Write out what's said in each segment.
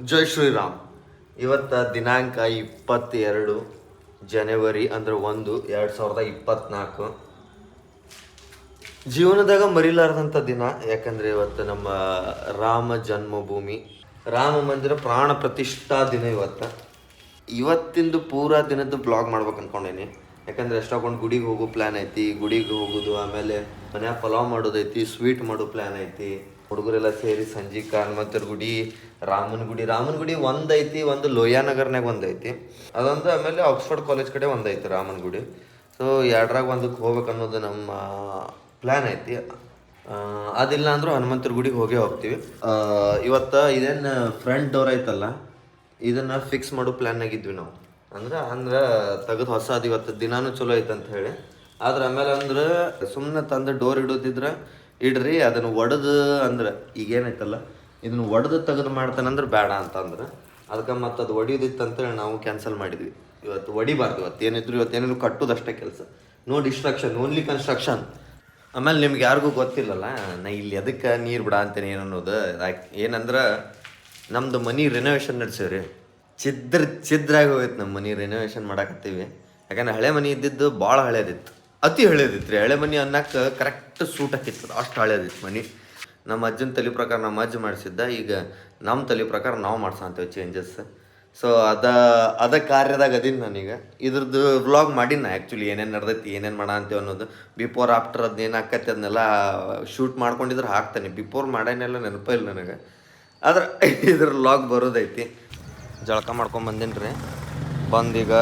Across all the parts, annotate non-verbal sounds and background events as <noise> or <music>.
ಜೈ ಶ್ರೀರಾಮ್. ಇವತ್ತ ದಿನಾಂಕ ಇಪ್ಪತ್ತೆರಡು ಜನವರಿ ಅಂದ್ರೆ ಒಂದು, ಎರಡು ಸಾವಿರದ ಇಪ್ಪತ್ನಾಲ್ಕು. ಜೀವನದಾಗ ಮರಿಲಾರದಂಥ ದಿನ ಯಾಕಂದ್ರೆ ಇವತ್ತು ನಮ್ಮ ರಾಮ ಜನ್ಮಭೂಮಿ. ರಾಮ ಮಂದಿರ ಪ್ರಾಣ ಪ್ರತಿಷ್ಠಾ ದಿನ ಇವತ್ತು. ಇವತ್ತಿಂದು ಪೂರಾ ದಿನದ್ದು ಬ್ಲಾಗ್ ಮಾಡ್ಬೇಕು ಅನ್ಕೊಂಡೇನಿ. ಯಾಕಂದ್ರೆ ಎಷ್ಟೊಂದು ಗುಡಿಗೆ ಹೋಗೋ ಪ್ಲ್ಯಾನ್ ಐತಿ, ಗುಡಿಗೆ ಹೋಗೋದು ಆಮೇಲೆ ಮನ್ಯಾಗ ಪಲಾವ್ ಮಾಡೋದೈತಿ ಸ್ವೀಟ್ ಮಾಡೋ ಪ್ಲ್ಯಾನ್ ಐತಿ. ಹುಡುಗರೆಲ್ಲ ಸೇರಿ ಸಂಜೆ ಹನುಮಂತರ ಗುಡಿ, ರಾಮನ ಗುಡಿ ರಾಮನ ಗುಡಿ ಒಂದೈತಿ, ಒಂದು ಲೋಯಾ ನಗರ್ನಾಗ ಒಂದೈತಿ. ಅದೊಂದು ಆಮೇಲೆ ಆಕ್ಸ್ಫರ್ಡ್ ಕಾಲೇಜ್ ಕಡೆ ಒಂದೈತಿ ರಾಮನ ಗುಡಿ. ಸೊ ಎರಡ್ರಾಗ ಒಂದಕ್ಕೆ ಹೋಗ್ಬೇಕು ಅನ್ನೋದು ನಮ್ಮ ಪ್ಲ್ಯಾನ್ ಐತಿ. ಅದಿಲ್ಲ ಅಂದ್ರೆ ಹನುಮಂತರ ಗುಡಿಗೆ ಹೋಗೇ ಹೋಗ್ತೀವಿ. ಇವತ್ತು ಇದೇನು ಫ್ರಂಟ್ ಡೋರ್ ಐತಲ್ಲ, ಇದನ್ನ ಫಿಕ್ಸ್ ಮಾಡೋ ಪ್ಲಾನ್ ಇದ್ವಿ ನಾವು. ಅಂದ್ರೆ ಅಂದ್ರೆ ತೆಗೆದು ಹೊಸದು ಇವತ್ತು ದಿನಾನು ಚಲೋ ಐತೆ ಅಂತ ಹೇಳಿ. ಆದ್ರೆ ಆಮೇಲೆ ಅಂದ್ರೆ ಸುಮ್ಮನೆ ತಂದು ಡೋರ್ ಇಡೋದಿದ್ರೆ ಇಡ್ರಿ, ಅದನ್ನು ಒಡೆದು ಅಂದ್ರೆ ಈಗೇನೈತಲ್ಲ, ಇದನ್ನು ಒಡೆದು ತೆಗೆದು ಮಾಡ್ತಾನಂದ್ರೆ ಬೇಡ ಅಂತಂದ್ರೆ, ಅದಕ್ಕೆ ಮತ್ತೆ ಅದು ಒಡಿಯೋದಿತ್ತು ಅಂತೇಳಿ ನಾವು ಕ್ಯಾನ್ಸಲ್ ಮಾಡಿದ್ವಿ. ಇವತ್ತು ಒಡಿಬಾರ್ದು, ಇವತ್ತು ಏನಿದ್ರು ಇವತ್ತು ಏನಿದ್ರು ಕಟ್ಟೋದಷ್ಟೇ ಕೆಲಸ. ನೋ ಡಿಸ್ಟ್ರಕ್ಷನ್ ಓನ್ಲಿ ಕನ್ಸ್ಟ್ರಕ್ಷನ್ ಆಮೇಲೆ ನಿಮ್ಗೆ ಯಾರಿಗೂ ಗೊತ್ತಿಲ್ಲಲ್ಲ, ನಾ ಇಲ್ಲಿ ಅದಕ್ಕೆ ನೀರು ಬಿಡ ಅಂತೇನೆ ಏನು ಅನ್ನೋದು ಯಾಕ್- ಏನಂದ್ರೆ ನಮ್ಮದು ಮನಿ ರಿನೋವೇಷನ್ ನಡೆಸೀವ್ರಿ. ಚಿದ್ರ ಚಿದ್ರಾಗಿ ಹೋಗೈತೆ ನಮ್ಮ ಮನಿ ರಿನೋವೇಷನ್ ಮಾಡಾಕತ್ತೀವಿ. ಯಾಕಂದ್ರೆ ಹಳೆ ಮನಿ ಇದ್ದಿದ್ದು ಭಾಳ ಹಳೇದಿತ್ತು. ಅತಿ ಹಳೇದಿತ್ತು ರೀ ಹಳೆ ಮನೆ ಅನ್ನಕ್ಕೆ ಕರೆಕ್ಟ್ ಸೂಟ್ ಹಾಕಿತ್ತು ಅಷ್ಟು ಹಳೇದಿತ್ತು ಮನಿ. ನಮ್ಮ ಅಜ್ಜನ ತಲೆ ಪ್ರಕಾರ ನಮ್ಮ ಅಜ್ಜ ಮಾಡಿಸಿದ್ದ. ಈಗ ನಮ್ಮ ತಲೆ ಪ್ರಕಾರ ನಾವು ಮಾಡ್ಸಂತೇವೆ ಚೇಂಜಸ್ ಸೊ ಅದ ಅದ ಕಾರ್ಯದಾಗ ಅದೀನಿ ನಾನೀಗ. ಇದ್ರದ್ದು ವ್ಲಾಗ್ ಮಾಡಿನ ಆ್ಯಕ್ಚುಲಿ ಏನೇನು ನಡ್ದೈತಿ, ಏನೇನು ಮಾಡ ಅಂತೇವೆ ಅನ್ನೋದು. ಬಿಫೋರ್ ಆಫ್ಟರ್ ಏನು ಆಕೈತಿ ಅದನ್ನೆಲ್ಲ ಶೂಟ್ ಮಾಡ್ಕೊಂಡಿದ್ರೆ ಹಾಕ್ತಾನೆ. ಬಿಫೋರ್ ಮಾಡೇನೆಲ್ಲ ನೆನಪಿಲ್ಲ ನನಗೆ. ಆದ್ರೆ ಇದ್ರ ವ್ಲಾಗ್ ಬರೋದೈತಿ. ಜಳಕ ಮಾಡ್ಕೊಂಡ್ ಬಂದೇನಿ ರೀ ಬಂದೀಗ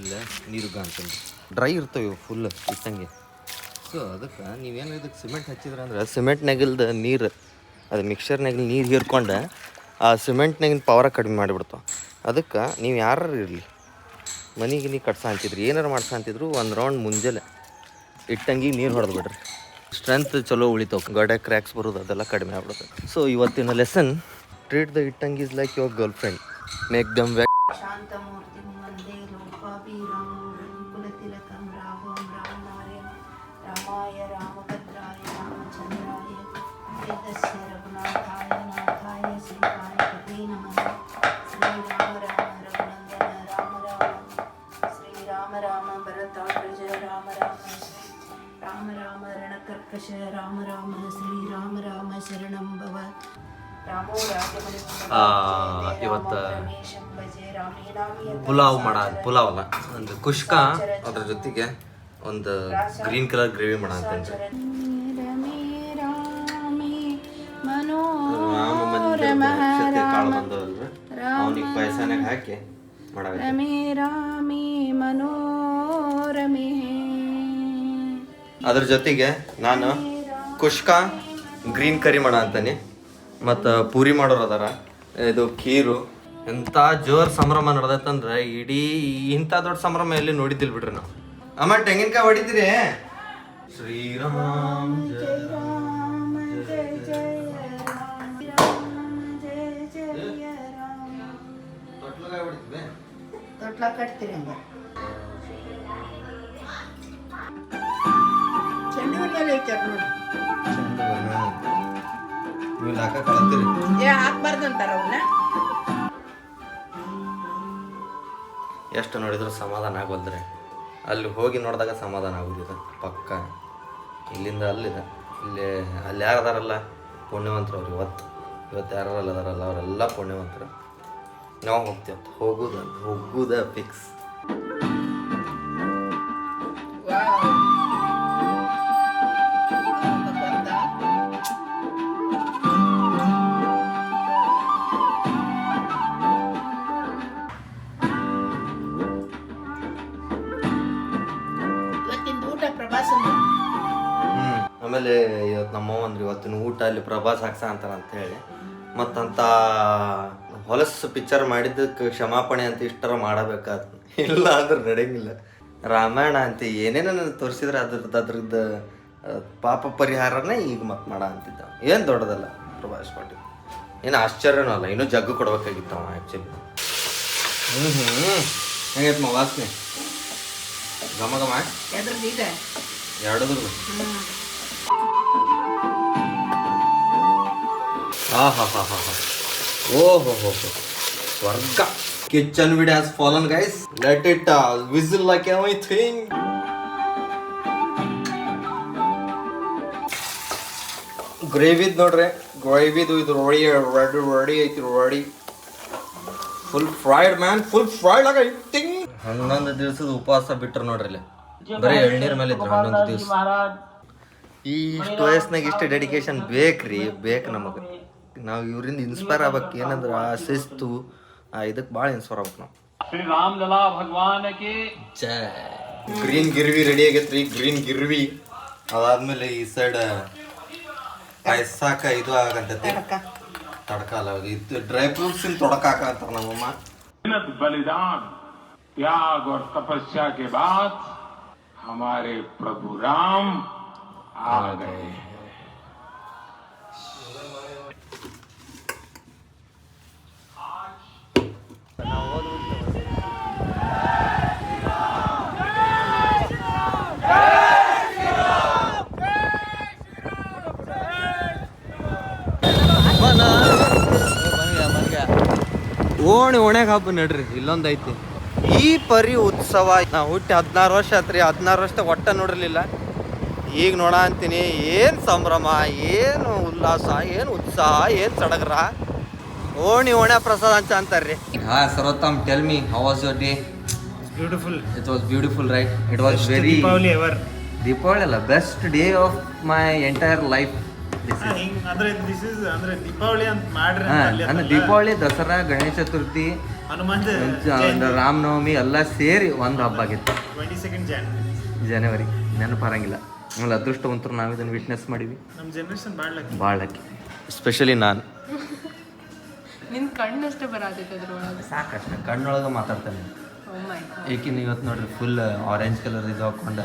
ಇಲ್ಲ ನೀರು ಅಂತೇನೆ ಡ್ರೈ ಇರ್ತವೆ ಇವು ಫುಲ್ ಇಟ್ಟಂಗೆ. ಸೊ ಅದಕ್ಕೆ ನೀವೇನು ಇದಕ್ಕೆ ಸಿಮೆಂಟ್ ಹಚ್ಚಿದ್ರೆ ಅಂದ್ರೆ ಸಿಮೆಂಟ್ ಸಿಮೆಂಟ್ನಾಗಿಲ್ದ ನೀರು, ಅದು ಮಿಕ್ಸರ್ನಾಗಿಲ್ ನೀರು ಹೀರ್ಕೊಂಡು, ಆ ಸಿಮೆಂಟ್ನಾಗಿನ ಪವರ ಕಡಿಮೆ ಮಾಡಿಬಿಡ್ತಾವೆ ಅದಕ್ಕೆ ನೀವು ಯಾರು ಇರಲಿ. ಮನೆಗೆ ನೀ ಕಟ್ಸ ಅಂತಿದ್ರಿ, ಏನಾರು ಮಾಡ್ಸ ಅಂತಿದ್ರು ಒಂದು ರೌಂಡ್ ಮುಂಜಾನೆ ಇಟ್ಟಂಗಿಗೆ ನೀರು ಹೊಡೆದು ಬಿಡ್ರಿ. ಸ್ಟ್ರೆಂತ್ ಚಲೋ ಉಳಿತಾವೆ ಗಡೆ ಕ್ರ್ಯಾಕ್ಸ್ ಬರೋದು ಅದೆಲ್ಲ ಕಡಿಮೆ ಆಗ್ಬಿಡುತ್ತೆ. ಸೊ ಇವತ್ತಿನ ಲೆಸನ್ ಟ್ರೀಟ್ ದ ಇಟ್ಟಂಗಿ is like your girlfriend make them whack ರಣಕರ್ಕಶ Rama Rama Shri Rama ಶರಣಂ ಭವ. ರಾಮೋ ಆ, ಇವತ್ತ ಪುಲಾವ್ ಮಾಡ ಪುಲಾವ್ ಅಲ್ಲ ಒಂದು ಕುಷ್ಕ ಅದ್ರ ಜೊತೆಗೆ ಒಂದು ಗ್ರೀನ್ ಕಲರ್ ಗ್ರೇವಿ ಮಾಡ ಅವನಿಗೆ ಪಾಯಸನಾಗ ಹಾಕಿ ಮಾಡಾಕ ರಮೇ ರಾಮೇ ಅದ್ರ ಜೊತೆಗೆ ನಾನು ಕುಷ್ಕ ಗ್ರೀನ್ ಕರಿ ಮಾಡ ಅಂತಾನೆ. ಮತ್ತು ಪೂರಿ ಮಾಡೋರು ಅದಾರ. ಇದು ಖೀರು. ಎಂಥ ಜೋರ್ ಸಂಭ್ರಮ ನಡ್ದೈತಂದ್ರೆ ಇಡೀ ಇಂಥ ದೊಡ್ಡ ಸಂಭ್ರಮ ಎಲ್ಲಿ ನೋಡಿದ್ದಿಲ್ಲ ಬಿಡ್ರಿ ನಾವು. ಅಮ್ಮ ತೆಂಗಿನಕಾಯಿ ಹೊಡಿತೀರಿ? ಶ್ರೀರಾಮ್ ಜಯ ರಾಮ ಜಯ ಹಾಕ ಏ ಹಾಕ್ಬಾರ್ದು ಅಂತಾರ ಅವನ್ನ ಎಷ್ಟು ನೋಡಿದ್ರು ಸಮಾಧಾನ ಆಗೋದ್ರೆ ಅಲ್ಲಿ ಹೋಗಿ ನೋಡಿದಾಗ ಸಮಾಧಾನ ಆಗೋದಿದೆ ಪಕ್ಕ. ಇಲ್ಲಿಂದ ಅಲ್ಲಿದೆ ಇಲ್ಲಿ ಅಲ್ಲಿ ಯಾರು ಅದಾರಲ್ಲ ಪುಣ್ಯವಂತರು ಅವ್ರು ಇವತ್ತು. ಇವತ್ತು ಯಾರಲ್ಲ ಅದಾರಲ್ಲ ಅವರೆಲ್ಲ ಪುಣ್ಯವಂತರು. ನಾವು ಹೋಗ್ತೀವಿ ಹೋಗುದ ಹೋಗುದ ಫಿಕ್ಸ್ ಪ್ರಭಾಸ್ ಹಾಕ್ಸ ಅಂತಾರ ಅಂತ ಹೇಳಿ ಮತ್ತಂತ ಹೊಲಸು ಪಿಕ್ಚರ್ ಮಾಡಿದ್ದಕ್ಕೆ ಕ್ಷಮಾಪಣೆ ಅಂತ ಇಷ್ಟರ ಮಾಡಬೇಕಾದ ಇಲ್ಲ ಅಂದ್ರೆ ನಡೆಯಂಗಿಲ್ಲ ರಾಮಾಯಣ ಅಂತ ಏನೇನ ತೋರಿಸಿದ್ರೆ ಅದ್ರದ್ದು ಅದ್ರದ್ದು ಪಾಪ ಪರಿಹಾರನೇ ಈಗ ಮತ್ತೆ ಮಾಡ ಅಂತಿದ್ದ. ಏನು ದೊಡ್ಡದಲ್ಲ ಪ್ರಭಾಸ್ ಪಾಟೀಲ್. ಏನು ಆಶ್ಚರ್ಯನೂ ಅಲ್ಲ ಇನ್ನೂ ಜಗ್ಗು ಕೊಡ್ಬೇಕಾಗಿತ್ತು ಅವ ಆ್ಯಕ್ಚುಲಿ ಹ್ಞೂ ಹ್ಞೂ ಹೆಂಗೈತೆ ಮಾ ವಾಸನೆ? ಘಮ ಘಮ ಎದ್ರದ್ದು ಇದೆ. ಎರಡದ್ರು ಸ್ವರ್ಗ. Kitchen with has fallen guys let it whistle like everything ಗ್ರೇವಿದ್ ನೋಡ್ರಿ. ಗ್ರೇವಿದು ಇದು ರೆಡಿ ರೆಡಿ ರೆಡಿ ಐತಿ, ready. Full fried man full fried ಆಗ ಇಟ್ಟಿಂಗ್. ಹನ್ನೊಂದು ದಿವಸದ ಉಪವಾಸ ಬಿಟ್ರು ನೋಡ್ರಿ ಇಲ್ಲಿ. ಬರೀ ಎಳ್ನೀರ್ ಮೇಲೆ ಇದ್ರು, ಹನ್ನೊಂದು ದಿವಸ. ಈ ಇಷ್ಟು ವಯಸ್ಸಿನಾಗ ಇಷ್ಟು ಡೆಡಿಕೇಶನ್ ಬೇಕ್ರಿ, ಬೇಕು ನಮಗೆ. ನಾವು ಇವರಿಂದ ಇನ್ಸ್ಪೈರ್ ಆಗ್ಬೇಕು ಏನಂದ್ರೆ ಆ ಶಿಸ್ತು ಆ ಇದಕ್ಕೆ ಭಾಳ ಇನ್ಸ್ಪೈರ್ ಆಗ್ಬೇಕು ನಾವು श्री रामलला भगवान की ಜೈ ಗ್ರೀನ್ ಗಿರ್ವಿ ರೆಡಿ ಆಗೈತ್ರಿ ಗ್ರೀನ್ ಗಿರ್ವಿ ಅದಾದ್ಮೇಲೆ ಈ ಸೈಡ್ ಪಾಯಸಾಕ ಇದು ಆಗಂತೈತಿ ತಡಕ ಅಲ್ಲ ಇದು ಡ್ರೈ ಫ್ರೂಟ್ಸ್ ತೊಡಕ ಹಾಕಂತಾರ ನಮ್ಮಮ್ಮ मेहनत बलिदान त्याग और तपस्या के बाद हमारे प्रभु राम आ गए हैं ಓಣಿ ಓಣ್ಯಾಗ ಹಬ್ಬ ನಡ್ರಿ ಇಲ್ಲೊಂದ್ ಐತಿ. ಈ ಪರಿ ಉತ್ಸವ ನಾ ಹುಟ್ಟಿ ಹದಿನಾರು ವರ್ಷ ಆತ್ರಿ ಹದಿನಾರು ವರ್ಷ ಒಟ್ಟ ನೋಡಿರ್ಲಿಲ್ಲ. ಈಗ ನೋಡ ಅಂತೀನಿ ಏನ್ ಸಂಭ್ರಮ ಏನು ಉಲ್ಲಾಸ ಏನು ಉತ್ಸಾಹ ಏನ್ ಸಡಗರ. ಓಣಿ ಓಣ್ಯ ಪ್ರಸಾದ ಅಂತ ಅಂತಾರ್ರಿ. ಹಾ Sarvottam tell me how was your day beautiful it was beautiful right it was very Deepavali ಅಲ್ಲ best day of my entire life ಹಿಂಗ್ ಅಂದ್ರೆ ದಿಸ್ ಇಸ್ ಅಂದ್ರೆ ದೀಪಾವಳಿ ಅಂತ ಮಾಡ್ರಿ ಅಂತ ಅಲ್ಲಿ ಅಂದ್ರೆ ಅಂತಲ್ಲ. ದೀಪಾವಳಿ ದಸರಾ ಗಣೇಶ ಚತುರ್ಥಿ ಹನುಮಂತ ರಾಮನವಮಿ ಎಲ್ಲ ಸೇರಿ ಒಂದು ಹಬ್ಬ ಆಗಿತ್ತು. ಟ್ವೆಂಟಿ ಸೆಕೆಂಡ್ ಜಾನ್ ಜನವರಿ ನೆನಪಾರಂಗಿಲ್ಲ ಆಮೇಲೆ ಅದೃಷ್ಟವಂತರು ನಾವು ಇದನ್ನು ವಿಟ್ನೆಸ್ ಮಾಡಿವಿ ನಮ್ಮ ಜನರೇಷನ್ ಭಾಳ ಲಕ್ಕಿ ಸ್ಪೆಷಲಿ ನಾನು. ನಿನ್ ಕಣ್ಣಷ್ಟೇ ಬರತೈತೆ ಅದ್ರೊಳಗೆ. ಸಾಕಷ್ಟು. ಕಣ್ಣೊಳಗೆ ಮಾತಾಡ್ತಾನೆ ಓ ಮೈ ಏಕಿನ ಇವತ್ತು ನೋಡ್ರಿ ಫುಲ್ ಆರೆಂಜ್ ಕಲರ್ ಇದು ಹಾಕೊಂಡು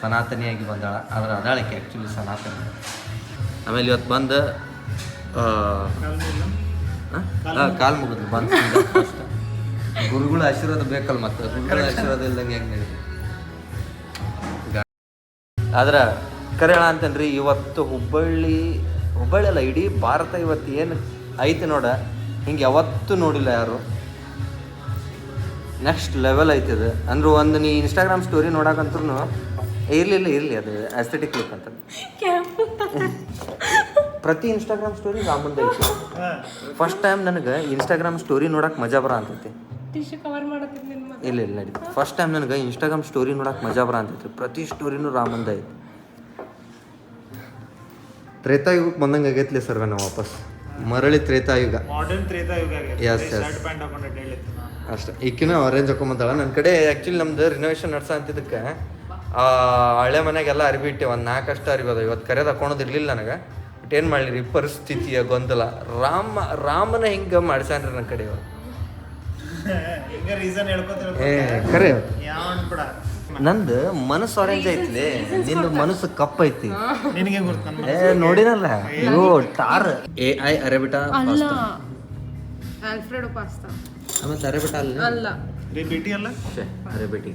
ಸನಾತನಿಯಾಗಿ ಬಂದಾಳ. ಆದ್ರೆ ಅದಾಳಕ್ಕೆ ಆ್ಯಕ್ಚುಲಿ ಸನಾತನಿ. ಆಮೇಲೆ ಇವತ್ತು ಬಂದು ಕಾಲು ಮುಗಿದ್ರು ಬಂದು ಗುರುಗಳ ಆಶೀರ್ವಾದ ಬೇಕಲ್ಲ ಮತ್ತೆ ಗುರುಗಳ ಆಶೀರ್ವಾದ ಇಲ್ದಂಗೆ ಹೆಂಗೆ ನಡೀತು ಆದ್ರೆ ಕರೆ ಹೇಳ ಅಂತನ್ರಿ ಇವತ್ತು ಹುಬ್ಬಳ್ಳಿ ಹುಬ್ಬಳ್ಳಿ ಅಲ್ಲ ಇಡೀ ಭಾರತ ಇವತ್ತು ಏನು ಐತೆ ನೋಡ ಹಿಂಗೆ ಯಾವತ್ತೂ ನೋಡಿಲ್ಲ ಯಾರು. ನೆಕ್ಸ್ಟ್ ಲೆವೆಲ್ ಐತೆ ಅದು ಅಂದ್ರೆ ಒಂದು ನೀ ಇನ್ಸ್ಟಾಗ್ರಾಮ್ ಸ್ಟೋರಿ ನೋಡಕಂತ್ರು ಇರ್ಲಿಲ್ಲ ಇರಲಿ ಅದು ಅಸ್ಥೆಟಿಕ್ ಲುಕ್ ಅಂತ. ಪ್ರತಿ ಇನ್ಸ್ಟಾಗ್ರಾಮ್ ಸ್ಟೋರಿ ರಾಮನ್ ಐತಿ ಫಸ್ಟ್ ಟೈಮ್ ನನಗೆ ಇನ್ಸ್ಟಾಗ್ರಾಮ್ ಸ್ಟೋರಿ ನೋಡಕ್ಕೆ ಮಜಾ ಬರ ಅಂತೈತಿ. ಇಲ್ಲ ಇಲ್ಲ ನಡೀತು ಫಸ್ಟ್ ಟೈಮ್ ನನಗೆ ಇನ್ಸ್ಟಾಗ್ರಾಮ್ ಸ್ಟೋರಿ ನೋಡಕ್ಕೆ ಮಜಾ ಬರ ಅಂತೈತಿ. ಪ್ರತಿ ಸ್ಟೋರಿನೂ ರಾಮಂದ ಐತಿ ತ್ರೇತಾಯುಗಕ್ಕೆ ಬಂದಂಗೆ ಆಗೈತ್ಲಿ ಸರ್ ನಾವು ವಾಪಸ್. ಮರಳಿ ತ್ರೇತಾಯುಗ. ಮಾಡರ್ನ್ ಎಸ್ ನಾನು. ಅಷ್ಟೇ. ಈಕಿನ ಆರೆಂಜ್ ಹಾಕೊಂಬಂದಾಳ ನನ್ನ ಕಡೆ ಆ್ಯಕ್ಚುಲಿ ನಮ್ದು ರಿನೋವೇಷನ್ ನಡ್ಸ ಅಂತಿದ್ದಕ್ಕೆ ಹಳೆ ಮನೆಗೆಲ್ಲ ಅರಿವಿ ಇಟ್ಟೆ ಒಂದು ನಾಲ್ಕಷ್ಟು ಅರಿವಿ ಅದ. ಇವತ್ತು ಕರೆದು ಹಾಕೊಳೋದು ಇರಲಿಲ್ಲ ನನಗೆ. ಬಟ್ ಏನು ಮಾಡಲಿ ರೀ ಪರಿಸ್ಥಿತಿಯ ಗೊಂದಲ. ರಾಮ ರಾಮನ ಹಿಂಗೆ ಮಾಡ್ಸ್ಯಾನ್ರಿ ನನ್ನ ಕಡೆ ಇವಾಗ. ಹಿಂಗ ರೀಸನ್ ಹೇಳ್ಕೊತ ಏ ಕೂಡ ನಂದು ಮನಸ್ಸು ಆರೆಂಜ್ ಐತಿ ನಿಂದು ಮನಸ್ಸು ಕಪ್ಪೈತಿ ಏ ನೋಡಿನಲ್ಲ ಅಯ್ಯೋ ಟಾರ್. ಎ ಐ ಅರೆಬಿಟ ಅಲ್ಲ. Alfredo pasta. ಅರೆಬಿಟ ಅಲ್ಲ? ಅಲ್ಲ. ಅರೇಬಿಟಿ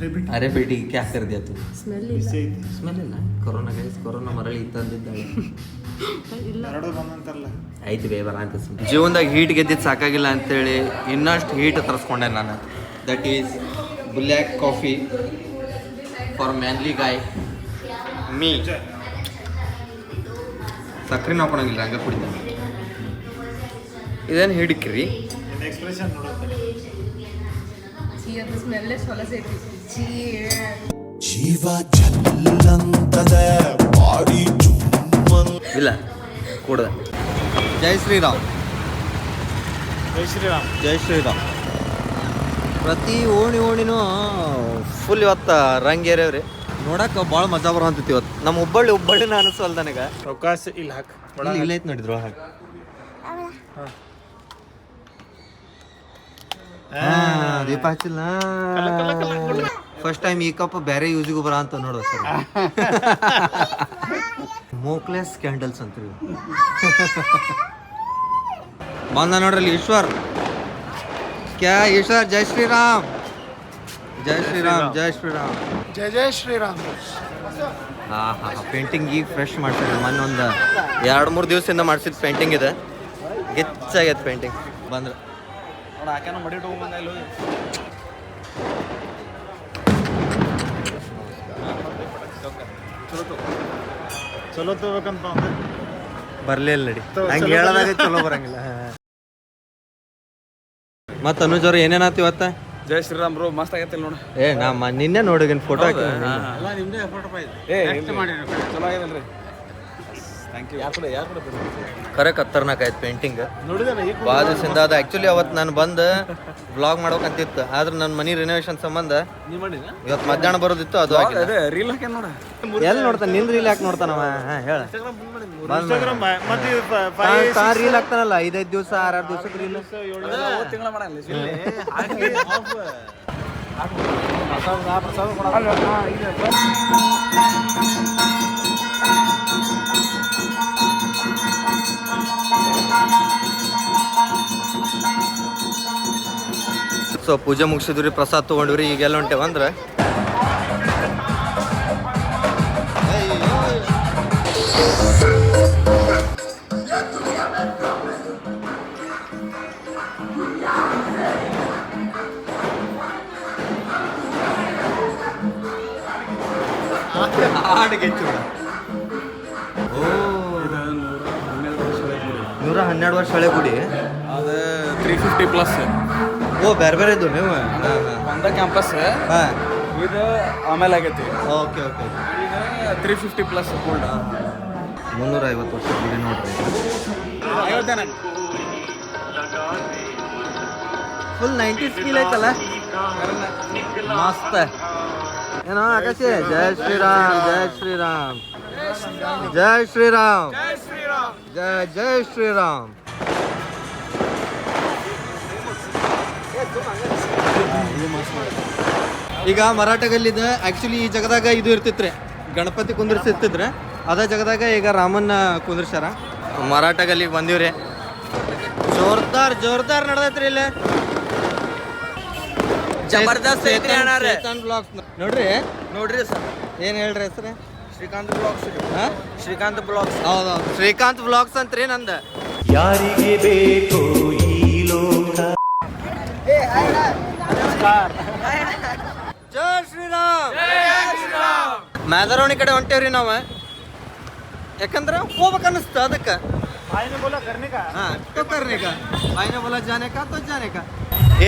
ರೀ ಬೇಟಿ ಕ್ಯಾಕ್ ಕ್ಯಾ ತು? ಸ್ಮೆಲ್ ಬಿಸಿ ಸ್ಮೆಲ್ ಇಲ್ಲ? ಕೊರೋನಾ ಗೈಸ್ ಕೊರೋನಾ ಮರಳಿ ತಂದಿದ್ದಾಳೆ. ಇಲ್ಲ. ಎರಡು ಬಂದಂತಾರಲ್ಲ ಐತಿ ಬೇ ಬರ ಅಂತ ಜೀವನದಾಗ ಹೀಟ್ ಗೆದ್ದಿದ್ದು ಸಾಕಾಗಿಲ್ಲ ಅಂತೇಳಿ ಇನ್ನಷ್ಟು ಹೀಟ್ ತರಿಸ್ಕೊಂಡೆ ನಾನು. That is black coffee for manly guy me ಸಕ್ಕರೆ ಹಾಕೊಳಂಗಿಲ್ಲ ಹಂಗೆ ಕುಡಿದೆ ಇದೇನು ಹಿಡಿಕ್ರಿ ಎಕ್ಸ್ಪ್ರೆಷನ್ ನೋಡುತ್ತೆ ಜೀವ ಜಲ್ಲಂತದ ಬಾಡಿ ಚುಮ್ಮನ್ ಇಲ್ಲ ಕೂಡ ಜೈ ಶ್ರೀರಾಮ್. ಜೈ ಶ್ರೀರಾಮ್. ಜೈ ಶ್ರೀರಾಮ್. ಪ್ರತಿ ಓಣಿ ಓಣಿನೂ ಫುಲ್ ಇವತ್ತು ರಂಗೇರಿಯವ್ರಿ ನೋಡಕ್ಕೆ ಭಾಳ ಮಜಾ ಬರೋಂತೈತಿ ಇವತ್ತು. ನಮ್ಮ ಹುಬ್ಬಳ್ಳಿ ಹುಬ್ಬಳ್ಳಿನ ಅನಿಸಲ್ ನನಗೆ. ಅವಕಾಶ ಇಲ್ಲಿ ಹಾಕಿ. ಇಲ್ಲಿ ಇಲ್ಲ ಐತೆ ನೋಡಿದ್ರು ಹಾಗೆ ದೀಪ ಹಚ್ಚಿಲ್ಲ ಫಸ್ಟ್ ಟೈಮ್ ಈ ಕಪ್ ಬೇರೆ ಯೂಸಿಗೂ ಬರ ಅಂತ ನೋಡು ಸರ್. <laughs> ಮೋಕ್ಲೆಸ್ ಕ್ಯಾಂಡಲ್ಸ್ ಅಂತೀವಿ. <laughs> ಬಂದ ನೋಡ್ರಲ್ಲಿ ಈಶ್ವರ್. ಕ್ಯಾ ಈಶ್ವರ್? ಜೈ ಶ್ರೀರಾಮ್. ಜೈ ಶ್ರೀರಾಮ್ ಜೈ ಶ್ರೀರಾಮ್. ಜಯ ಜಯ ಶ್ರೀರಾಮ್. ಹಾ ಹಾ ಪೇಂಟಿಂಗ್ ಈಗ ಫ್ರೆಶ್ ಮಾಡ್ತಾರೆ ಮೊನ್ನೆ ಒಂದು ಎರಡು ಮೂರು ದಿವಸದಿಂದ ಮಾಡ್ಸಿದ ಪೇಂಟಿಂಗ್ ಇದೆ. ಗೆಚ್ಚಾಗೈತೆ ಪೇಂಟಿಂಗ್ ಬಂದ್ರೆ. ನೋಡ ಆಕೆನ ಮಡಿ ತಗೊಂಬಂದ ಇಲ್ಲಿ ಹೋಗಿ. ಚಲೋ ತಗೋಬೇಕಂತ ಬರ್ಲಿಲ್ಲ ನಡಿ. ಹಂಗೆ ಚಲೋ ಹೇಳೋದಾಗ ಚಲೋ ಬರಂಗಿಲ್ಲ. ಮತ್ತೆ ಅನುಜ್ ಅವ್ರು ಏನೇನಾತು ಇವತ್ತ? ಜೈ ಶ್ರೀರಾಮ್ ಬ್ರೋ ಮಸ್ತ್ ಆಗತ್ತಿಲ್ಲ ನೋಡು. ಏ ನಾ ಮ- ನಿನ್ನೆ ನೋಡಿಗಿನ ಫೋಟೋ ಹಾಕಿ ಎಲ್ಲ ನಿಮ್ದೇ ಎಫರ್ಟ್ ಏ ಚಲೋ ಆಗಿದಲ್ರಿ. ಖರೆ ಖತರ್ನಾಕ್ ಆಯ್ತು ಪೇಂಟಿಂಗ್ ಭಾಳ ದಿವಸದಿಂದ ಅದು ಆ್ಯಕ್ಚುಲಿ ಅವತ್ತು ನಾನು ಬಂದು ಬ್ಲಾಗ್ ಮಾಡ್ಬೇಕಂತಿತ್ತು. ಆದ್ರೆ ನನ್ನ ಮನಿ ರಿನೋವೇಷನ್ ಸಂಬಂಧ ಇವತ್ತು ಮಧ್ಯಾಹ್ನ ಬರೋದಿತ್ತು ಅದು ರೀಲ್ ಎಲ್ಲಿ ನೋಡ್ತಾನೆ? ನಿಂದ ರೀಲ್ ಯಾಕೆ ನೋಡ್ತಾನವ ಹಾಂ ಹೇಳ. ಇನ್ಸ್ಟಾಗ್ರಾಮ್ ಮತ್ತೆ ರೀಲ್ ಹಾಕ್ತಾನಲ್ಲ ಐದೈದು ದಿವಸ ಆರಾರು ದಿವಸಕ್ಕೆ ರೀಲ್ ತಿಂಗಳ ಮಾಡಲ್ಲ ಸೊ ಪೂಜೆ ಮುಗಿಸಿದ್ರಿ, ಪ್ರಸಾದ್ ತೊಗೊಂಡ್ರಿ ಈಗೆಲ್ಲ ಹೊಂಟೇವ ಬಂದ್ರೆ ನೂರ ಹನ್ನೆರಡು ವರ್ಷ ಹಳೆ ಗುಡಿ. ಅದು ತ್ರೀ ಫಿಫ್ಟಿ ಪ್ಲಸ್ ಓ ಬೇರೆ ಬೇರೆ ಇದ್ದು ನೀವು ಹಾಂ ಒಂದ ಕ್ಯಾಂಪಸ್ ಹಾಂ ಇದು ಆಮೇಲೆ ಆಗೈತಿ ಓಕೆ ಓಕೆ ಈಗ ತ್ರೀ ಫಿಫ್ಟಿ ಪ್ಲಸ್ ಗೋಲ್ಡ್ ಮುನ್ನೂರ ಐವತ್ತು ವರ್ಷ ಗುಡಿ ನೋಡ್ರಿ ಫುಲ್ ನೈಂಟಿ ಫೀಲ್ ಐತಲ್ಲ ಮಸ್ತ್ ಏನೋ ಆಕಾಶಿ ಜೈ ಶ್ರೀರಾಮ್ ಜೈ ಶ್ರೀರಾಮ್ ಜೈ ಶ್ರೀರಾಮ್ ಜೈ ಜೈ ಶ್ರೀರಾಮ್ ಈಗ ಮರಾಠಗಲ್ಲಿದ. ಆಕ್ಚುಲಿ ಈ ಜಗದಾಗ ಇದು ಇರ್ತಿತ್ರಿ. ಗಣಪತಿ ಕುಂದಿರ್ಸಿರ್ತಿದ್ರೆ ಅದೇ ಜಗದಾಗ ಈಗ ರಾಮನ್ನ ಕುಂದಿರ್ಸ್ಯಾರ. ಮರಾಠಗಲ್ಲಿಗೆ ಬಂದಿವ್ರಿ. ಜೋರ್ದಾರ್ ಜೋರ್ದಾರ್ ನಡ್ದೈತ್ರಿ ಇಲ್ಲಿ. ಜಬರ್ದಸ್ತ್ ಬ್ಲಾಗ್ಸ್ ನೋಡ್ರಿ? ನೋಡ್ರಿ ಸರ್. ಏನ್ ಹೇಳ್ರಿ ಹೆಸ್ರಿ? ಶ್ರೀಕಾಂತ್ ಬ್ಲಾಗ್ಸ್ ಹಾ? ಶ್ರೀಕಾಂತ್ ಬ್ಲಾಗ್ಸ್. ಹೌದೌದು. ಶ್ರೀಕಾಂತ್ ಬ್ಲಾಗ್ಸ್ ಅಂತ್ರಿ ನಂದ. ಯಾರಿಗೆ ಬೇಕು ಈ ಲೋಕ? ಸರ್ ಜೈ ಶ್ರೀರಾಮ್. ಮ್ಯಾದರೋಣಿ ಕಡೆ ಹೊಂಟೇವ್ರಿ ನಾವು. ಯಾಕಂದ್ರೆ ಹೋಗ್ಬೇಕು ಅನ್ನಿಸ್ತು ಅದಕ್ಕೆ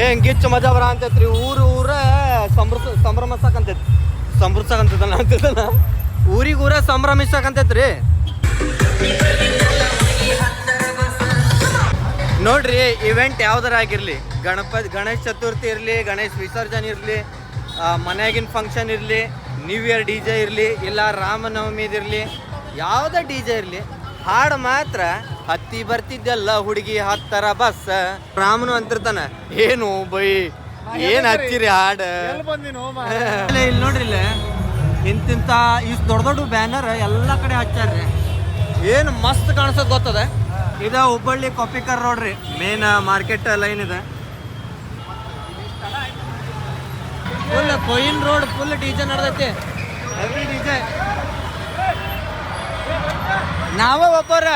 ಏನ್ ಗಿಚ್ಚ ಮಜಾ ಬರ ಅಂತೈತ್ರಿ. ಊರು ಊರ ಸಂಭ್ರ ಸಂಭ್ರಮಿಸಕಂತೈತಿ. ಸಂಭ್ರಸಕಂತದಲ್ಲ ಅಂತ ಊರಿಗೆ ಊರ ಸಂಭ್ರಮಿಸಕಂತೈತ್ರಿ. ನೋಡ್ರಿ ಇವೆಂಟ್ ಯಾವ್ದಾರ ಆಗಿರ್ಲಿ ಗಣಪತಿ ಗಣೇಶ್ ಚತುರ್ಥಿ ಇರಲಿ ಗಣೇಶ್ ವಿಸರ್ಜನೆ ಇರಲಿ ಮನೆಯಾಗಿನ ಫಂಕ್ಷನ್ ಇರಲಿ ನ್ಯೂ ಇಯರ್ ಡಿ ಜೆ ಇರಲಿ ಇಲ್ಲ ರಾಮನವಮಿದಿರಲಿ ಯಾವುದೇ ಡಿ ಜೆ ಇರಲಿ ಹಾಡು ಮಾತ್ರ ಹತ್ತಿ ಬರ್ತಿದ್ದೆಲ್ಲ ಹುಡುಗಿ ಹತ್ತರ ಬಸ್. ರಾಮನು ಅಂತಿರ್ತಾನ ಏನು ಬೈ ಏನ್ ಹಚ್ಚಿರಿ ಹಾಡು? ಇಲ್ಲಿ ನೋಡ್ರಿ ಇಲ್ಲ ಇಂತಿಂತ ಇಷ್ಟು ದೊಡ್ಡ ದೊಡ್ಡ ಬ್ಯಾನರ್ ಎಲ್ಲ ಕಡೆ ಹಚ್ಚಾರ್ರಿ. ಏನು ಮಸ್ತ್ ಕಾಣಿಸೋದು ಗೊತ್ತದ? ಇದ ಹುಬ್ಬಳ್ಳಿ ಕಾಪಿಕರ್ ರೋಡ್ ರೀ. ಮೇನ್ ಮಾರ್ಕೆಟ್ ಲೈನ್ ಇದೆ. Full coin road full DJ ನಡೆದೈತಿ. Heavy DJ ನಾವ ಒಬ್ಬರ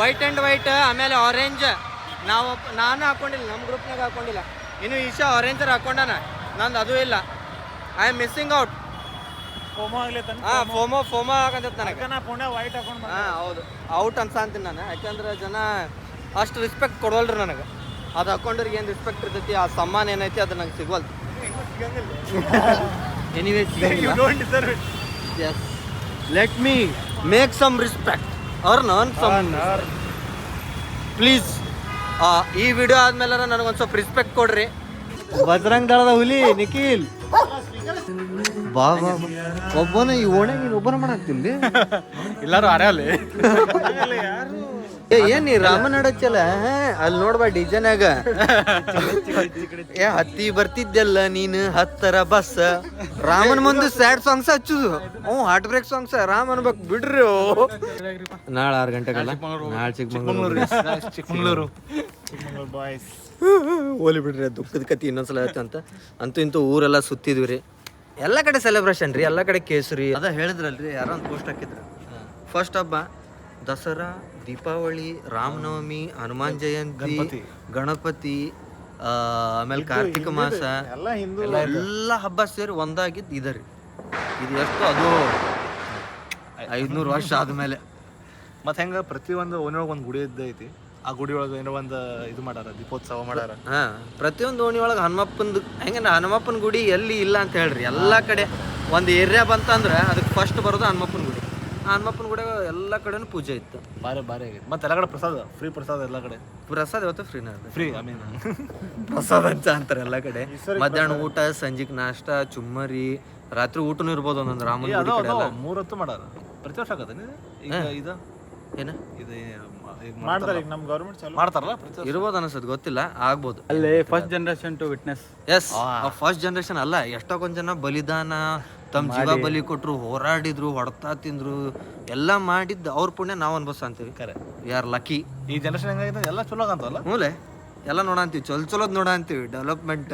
ವೈಟ್ ಆ್ಯಂಡ್ ವೈಟ್ ಆಮೇಲೆ ಆರೆಂಜ್ ನಾವು ನಾನು ಹಾಕೊಂಡಿಲ್ಲ ನಮ್ಮ ಗ್ರೂಪ್ನಾಗ ಹಾಕೊಂಡಿಲ್ಲ. ಇನ್ನು ಈಶಾ ಆರೆಂಜರ್ ಹಾಕೊಂಡಾನ. ನಂದು ಅದು ಇಲ್ಲ. ಐ ಆಮ್ ಮಿಸ್ಸಿಂಗ್ ಔಟ್ ತನಕ ಹಾ ಫೋಮೋ ಫೋಮೋ ಆಗಂತೈತೆ ನನಗೆ. ನಾ ಪುಣ್ಯ ವೈಟ್ ಹಾಕೊಂಡ್ ಹಾ ಹೌದು. ಔಟ್ ಅನ್ಸ ಅಂತೀನಿ ನಾನು. ಯಾಕಂದ್ರೆ ಜನ ಅಷ್ಟು ರಿಸ್ಪೆಕ್ಟ್ ಕೊಡೋಲ್ರಿ ನನಗೆ. ಅದು ಹಾಕೊಂಡ್ರಿಗೆ ಏನು ರಿಸ್ಪೆಕ್ಟ್ ಇರ್ತೈತಿ ಆ ಸಮ್ಮಾನ ಏನೈತಿ ಅದು ನಂಗೆ ಸಿಗವಲ್ದು. Anyway yes let me make some respect earn earn some please ಈ ವಿಡಿಯೋ ಆದ್ಮೇಲೆ ನನಗೊಂದು ಸ್ವಲ್ಪ ರಿಸ್ಪೆಕ್ಟ್ ಕೊಡ್ರಿ. ಬಜರಂಗ್ ದಳದ ಹುಲಿ ನಿಖಿಲ್. ಬಾ ಬಾ. ಒಬ್ಬನ ಈ ಓಣೆ ನೀನು ಒಬ್ಬನ ಮಾಡಾಕ್ತಿಲ್ಲಿ ಎಲ್ಲಾರು ಅರೇ ಅಲ್ಲಿ. ಏ ಏನ್ ನೀ ರಾಮನ್ ಹಡಚ್ಚಲ್ಲ ಅಲ್ಲಿ ನೋಡ್ಬಾ ಡಿಜನ್ಯಾಗ ಏ ಹತ್ತಿ ಬರ್ತಿದ್ದೆಲ್ಲ ನೀನು ಹತ್ತರ ಬಸ್. ರಾಮನ್ ಮುಂದೆ ಸ್ಯಾಡ್ ಸಾಂಗ್ಸ್ ಹಚ್ಚುದು. ಹ್ಞೂ ಹಾರ್ಟ್ ಬ್ರೇಕ್ ಸಾಂಗ್ಸ್ ರಾಮ್ ಅನ್ಬೇಕು ಬಿಡ್ರಿ ನಾಳೆ ಆರು ಗಂಟೆಗಲ್ಲ? ನಾಳೆ ಚಿಕ್ಕಮಂಗ್ಳೂರು. ಚಿಕ್ಕಮಂಗ್ಳೂರು. ಹೋಲಿ ಬಿಡ್ರಿ ದುಃಖದ ಕತಿ ಇನ್ನೊಂದ್ಸಲ ಆಯ್ತು ಅಂತ. ಅಂತೂ ಇಂತೂ ಊರೆಲ್ಲ ಸುತ್ತಿದ್ವಿ ರೀ. ಎಲ್ಲ ಕಡೆ ಸೆಲೆಬ್ರೇಷನ್ ರೀ ಎಲ್ಲ ಕಡೆ ಕೇಸರಿ. ಅದ ಹೇಳಿದ್ರಲ್ರಿ ಯಾರೋ ಒಂದು ಪೋಸ್ಟ್ ಹಾಕಿದ್ರು. ಫಸ್ಟ್ ಹಬ್ಬ ದಸರಾ ದೀಪಾವಳಿ ರಾಮನವಮಿ ಹನುಮಾನ್ ಜಯಂತಿ ಗಣಪತಿ. ಆ, ಆಮೇಲೆ ಕಾರ್ತಿಕ ಮಾಸ. ಎಲ್ಲ ಹಿಂದೂ. ಎಲ್ಲ ಹಬ್ಬ ಸೇರಿ ಒಂದಾಗಿದ್ದು ಇದರಿ ಇದು ಎಷ್ಟು ಅದು? ಐದ್ನೂರು ವರ್ಷ ಆದ್ಮೇಲೆ. ಮತ್ತೆ ಹೆಂಗ ಪ್ರತಿಯೊಂದು ಓಣಿಯೊಳಗೆ ಒಂದು ಗುಡಿ ಇದ್ದ ಐತಿ. ಆ ಗುಡಿ ಒಳಗೆ ಏನೋ ಒಂದು ಇದು ಮಾಡಾರ ದೀಪೋತ್ಸವ ಮಾಡಾರ ಹಾ ಪ್ರತಿಯೊಂದು ಓಣಿ ಒಳಗೆ ಹನುಮಪ್ಪಂದು ಹೆಂಗ ಹನುಮಪ್ಪನ ಗುಡಿ ಎಲ್ಲಿ ಇಲ್ಲ ಅಂತ ಹೇಳ್ರಿ. ಎಲ್ಲಾ ಕಡೆ ಒಂದು ಏರಿಯಾ ಬಂತಂದ್ರೆ ಅದಕ್ಕೆ ಫಸ್ಟ್ ಬರೋದು ಹನುಮಪ್ಪನ ಗುಡಿ. ಆ ಹನುಮಪ್ಪನ ಗುಡಿಯಾಗ ಎಲ್ಲ ಕಡೆನೂ ಪೂಜೆ ಇತ್ತು. ಬಾರಿ ಬಾರಿ ಆಗಿತ್ತು ಮತ್ತೆ ಎಲ್ಲ ಕಡೆ ಪ್ರಸಾದ ಫ್ರೀ ಪ್ರಸಾದ ಎಲ್ಲ ಕಡೆ? ಪ್ರಸಾದ ಇವತ್ತು ಫ್ರೀನ ಫ್ರೀ ಐ ಮೀನ್ ಪ್ರಸಾದ ಅಂತ ಅಂತಾರೆ ಎಲ್ಲ ಕಡೆ. ಮಧ್ಯಾಹ್ನ ಊಟ ಸಂಜೆಗೆ ನಾಷ್ಟ ಚುಮ್ಮರಿ ರಾತ್ರಿ ಊಟನೂ ಇರ್ಬೋದು ಒಂದೊಂದು ರಾಮನ ಗುಡಿ ಕಡೆ ಎಲ್ಲ. ಮಾಡಾರ ಪ್ರತಿ ವರ್ಷ ಆಗತ್ತೆ ಇದು? ಏನ? ಇದು ಈಗ ಮಾಡ್ತಾರೆ ಈಗ ನಮ್ ಗೌರ್ಮೆಂಟ್ ಚಾಲು. ಮಾಡ್ತಾರಲ್ಲ ಇರ್ಬೋದು ಅನ್ಸತ್ ಗೊತ್ತಿಲ್ಲ ಆಗ್ಬೋದು. ಅಲ್ಲಿ first generation to witness yes first generation ಅಲ್ಲ ಎಷ್ಟೊಂದ್ ಜನ ಬಲಿದಾನ ತಮ್ಮ ಜೀವ ಬಲಿ ಕೊಟ್ರು ಹೋರಾಡಿದ್ರು ಹೊಡ್ತಾ ತಿಂದ್ರು ಎಲ್ಲ ಮಾಡಿದ್ದು ಅವ್ರ ಪುಣ್ಯ ನಾವು ಅನ್ಬಸ್ ಅಂತೀವಿ ಕರೆ ಯಾರ್ ಲಕ್ಕಿ ಈ ಜನರೇಷನ್ ಹೆಂಗಾಗಿದೆ? ಎಲ್ಲ ಚಲೋ ಆಗಂತಲ್ಲ ಮೂಲೆ ಎಲ್ಲ ನೋಡ ಅಂತೀವಿ ಚೊಲ್ ಚಲೋದ್ ನೋಡ ಅಂತೀವಿ ಡೆವಲಪ್ಮೆಂಟ್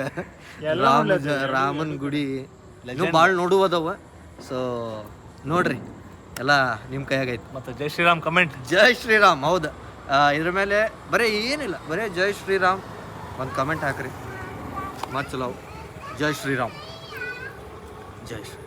ರಾಮನ್ ಗುಡಿ. ಬಾಳ್ ಭಾಳ ನೋಡುವುದವ. ಸೊ ನೋಡ್ರಿ. ಎಲ್ಲ ನಿಮ್ಮ ಕೈಯಾಗೈತೆ. ಮತ್ತೆ ಜೈ ಶ್ರೀರಾಮ್ ಕಮೆಂಟ್ ಜೈ ಶ್ರೀರಾಮ್ ಹೌದು. ಆ, ಇದ್ರ ಮೇಲೆ ಬರೀ ಏನಿಲ್ಲ ಬರೀ ಜೈ ಶ್ರೀರಾಮ್. ಒಂದು ಕಮೆಂಟ್ ಹಾಕ್ರಿ. ಮತ್ತೆ ಲವ್ ಜೈ ಶ್ರೀರಾಮ್. ಜೈ ಶ್ರೀ